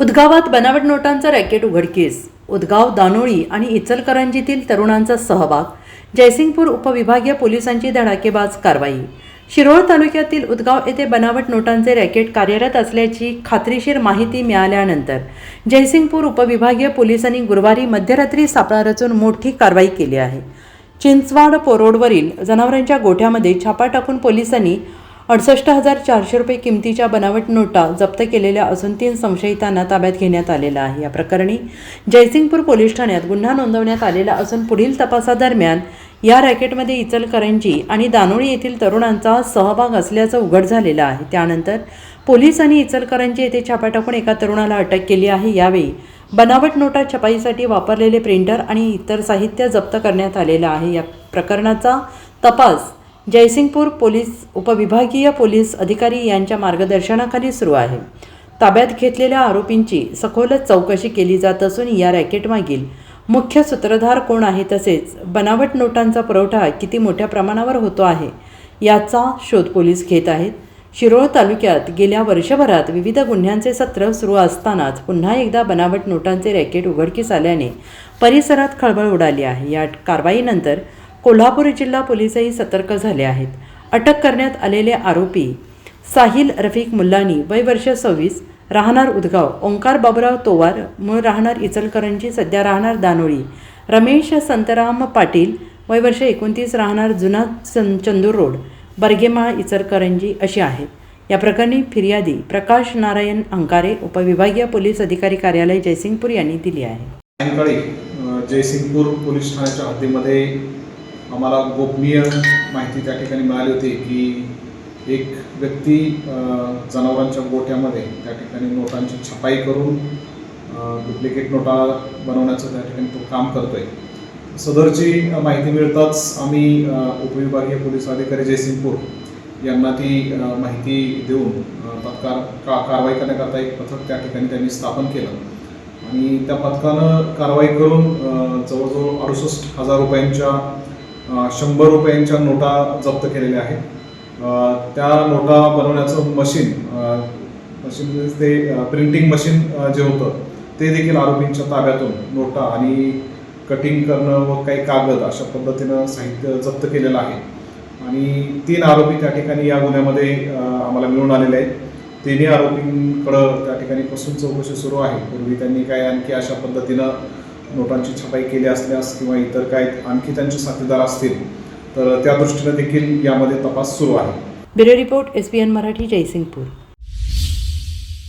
उदगावात बनावट नोटांचं रॅकेट उघडकीस. उदगाव दानोळी आणि इचलकरंजीतील तरुणांचा सहभाग. जयसिंगपूर उपविभागीय पोलिसांची धडाकेबाज कारवाई. शिरोळ तालुक्यातील उदगाव येथे बनावट नोटांचे रॅकेट कार्यरत असल्याची खात्रीशीर माहिती मिळाल्यानंतर जयसिंगपूर उपविभागीय पोलिसांनी गुरुवारी मध्यरात्री सापळा रचून मोठी कारवाई केली आहे. चिंचवाड पोरोडवरील जनावरांच्या गोठ्यामध्ये छापा टाकून पोलिसांनी अडसष्ट हजार चारशे रुपये किमतीच्या बनावट नोटा जप्त केलेल्या असून तीन संशयितांना ताब्यात घेण्यात आलेला आहे. या प्रकरणी जयसिंगपूर पोलीस ठाण्यात गुन्हा नोंदवण्यात आलेला असून पुढील तपासादरम्यान या रॅकेटमध्ये इचलकरंजी आणि दानोळी येथील तरुणांचा सहभाग असल्याचं उघड झालेलं आहे. त्यानंतर पोलिसांनी इचलकरंजी येथे छापा टाकून एका तरुणाला अटक केली आहे. यावेळी बनावट नोटा छपाईसाठी वापरलेले प्रिंटर आणि इतर साहित्य जप्त करण्यात आलेलं आहे. या प्रकरणाचा तपास जयसिंगपूर पोलीस उपविभागीय पोलीस अधिकारी यांच्या मार्गदर्शनाखाली सुरू आहे. ताब्यात घेतलेल्या आरोपींची सखोल चौकशी केली जात असून या रॅकेटमागील मुख्य सूत्रधार कोण आहे तसेच बनावट नोटांचा पुरवठा किती मोठ्या प्रमाणावर होतो आहे याचा शोध पोलीस घेत आहेत. शिरोळ तालुक्यात गेल्या वर्षभरात विविध गुन्ह्यांचे सत्र सुरू असतानाच पुन्हा एकदा बनावट नोटांचे रॅकेट उघडकीस आल्याने परिसरात खळबळ उडाली आहे. या कारवाईनंतर कोल्हापूर जिल्हा पोलीसही सतर्क झाले आहेत. अटक करण्यात आलेले आरोपी साहिल रफिक मुल्लानी वय वर्ष सव्वीस राहणार उदगाव ओंकार बाबुराव तोवार मूळ राहणार इचलकरंजी सध्या राहणार दानोळी रमेश संतराम पाटील वय वर्ष एकोणतीस राहणार जुना चं- चंदूर रोड बर्गेमाळ इचलकरंजी अशी आहेत. या प्रकरणी फिर्यादी प्रकाश नारायण अंकारे उपविभागीय पोलीस अधिकारी कार्यालय जयसिंगपूर यांनी दिली आहे. सायंकाळी जयसिंगपूर पोलीस ठाण्याच्या हद्दीमध्ये आम्हाला गोपनीय माहिती त्या ठिकाणी मिळाली होती की एक व्यक्ती जनावरांच्या गोट्यामध्ये त्या ठिकाणी नोटांची छपाई करून डुप्लिकेट नोटा बनवण्याचं त्या ठिकाणी तो काम करतोय. सदरची माहिती मिळताच आम्ही उपविभागीय पोलीस अधिकारी जयसिंगपूर यांना ती माहिती देऊन तत्काळ का कारवाई करण्याकरता एक पथक त्या ठिकाणी त्यांनी स्थापन केलं. आणि त्या पथकानं कारवाई करून जवळजवळ अडुसष्ट हजार रुपयांच्या शंभर रुपयांच्या नोटा जप्त केलेल्या आहेत. त्या नोटा बनवण्याचं मशीन मशीन म्हणजे ते प्रिंटिंग मशीन जे होतं ते देखील आरोपींच्या ताब्यातून नोटा आणि कटिंग करणं व काही कागद अशा पद्धतीनं साहित्य जप्त केलेलं आहे. आणि तीन आरोपी त्या ठिकाणी या गुन्ह्यामध्ये आम्हाला मिळून आलेले आहेत. तिन्ही आरोपींकडं त्या ठिकाणी कसून चौकशी सुरू आहे. पूर्वी त्यांनी काय आणखी अशा पद्धतीनं नोटांची छपाई केली असल्यास किंवा इतर काय आणखी त्यांचे साथीदार असतील तर त्या दृष्टीने देखील यामध्ये तपास सुरू आहे. Bureau report S P N Marathi Jaysingpur.